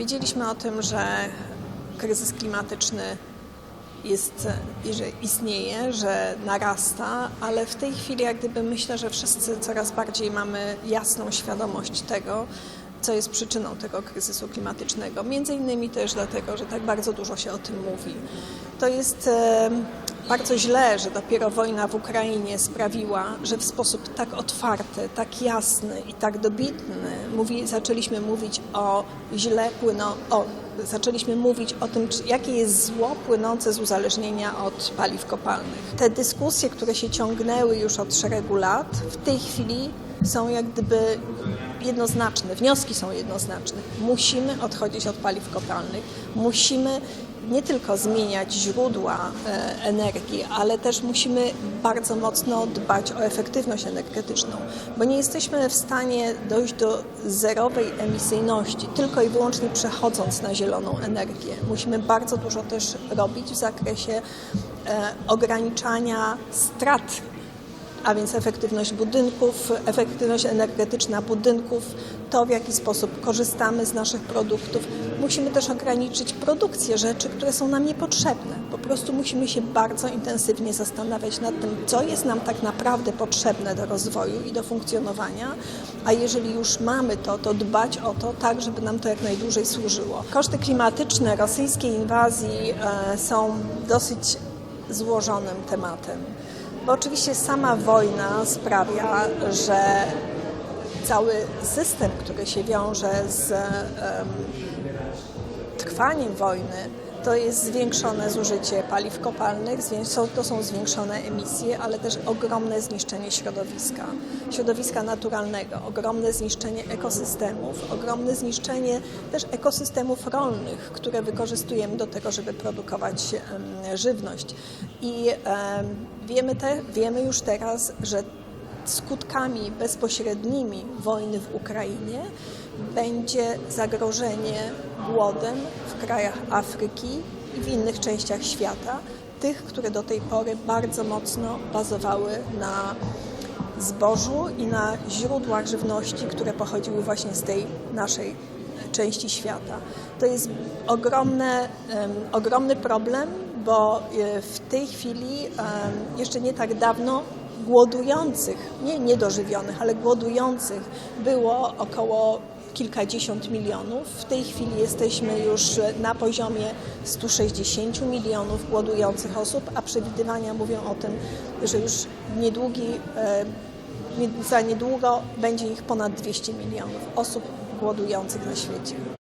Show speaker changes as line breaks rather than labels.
Wiedzieliśmy o tym, że kryzys klimatyczny jest, że istnieje, że narasta, ale w tej chwili jak gdyby myślę, że wszyscy coraz bardziej mamy jasną świadomość tego, co jest przyczyną tego kryzysu klimatycznego. Między innymi też dlatego, że tak bardzo dużo się o tym mówi. To jest bardzo źle, że dopiero wojna w Ukrainie sprawiła, że w sposób tak otwarty, tak jasny i tak dobitny mówi, zaczęliśmy mówić o źle płyną, o, zaczęliśmy mówić o tym, czy, jakie jest zło płynące z uzależnienia od paliw kopalnych. Te dyskusje, które się ciągnęły już od szeregu lat, w tej chwili są jak gdyby jednoznaczne, wnioski są jednoznaczne. Musimy odchodzić od paliw kopalnych, musimy nie tylko zmieniać źródła e, energii, ale też musimy bardzo mocno dbać o efektywność energetyczną, bo nie jesteśmy w stanie dojść do zerowej emisyjności tylko i wyłącznie przechodząc na zieloną energię. Musimy bardzo dużo też robić w zakresie e, ograniczania strat a więc efektywność budynków, efektywność energetyczna budynków, to w jaki sposób korzystamy z naszych produktów. Musimy też ograniczyć produkcję rzeczy, które są nam niepotrzebne. Po prostu musimy się bardzo intensywnie zastanawiać nad tym, co jest nam tak naprawdę potrzebne do rozwoju i do funkcjonowania, a jeżeli już mamy to, to dbać o to tak, żeby nam to jak najdłużej służyło. Koszty klimatyczne rosyjskiej inwazji e, są dosyć złożonym tematem. Bo oczywiście sama wojna sprawia, że cały system, który się wiąże z um, trwaniem wojny, to jest zwiększone zużycie paliw kopalnych, to są zwiększone emisje, ale też ogromne zniszczenie środowiska, środowiska naturalnego, ogromne zniszczenie ekosystemów, ogromne zniszczenie też ekosystemów rolnych, które wykorzystujemy do tego, żeby produkować żywność. I wiemy, te, wiemy już teraz, że skutkami bezpośrednimi wojny w Ukrainie będzie zagrożenie głodem w krajach Afryki i w innych częściach świata, tych, które do tej pory bardzo mocno bazowały na zbożu i na źródłach żywności, które pochodziły właśnie z tej naszej części świata. To jest ogromne, um, ogromny problem, bo e, w tej chwili um, jeszcze nie tak dawno głodujących, nie niedożywionych, ale głodujących było około kilkadziesiąt milionów. W tej chwili jesteśmy już na poziomie 160 milionów głodujących osób, a przewidywania mówią o tym, że już niedługi, za niedługo będzie ich ponad 200 milionów osób głodujących na świecie.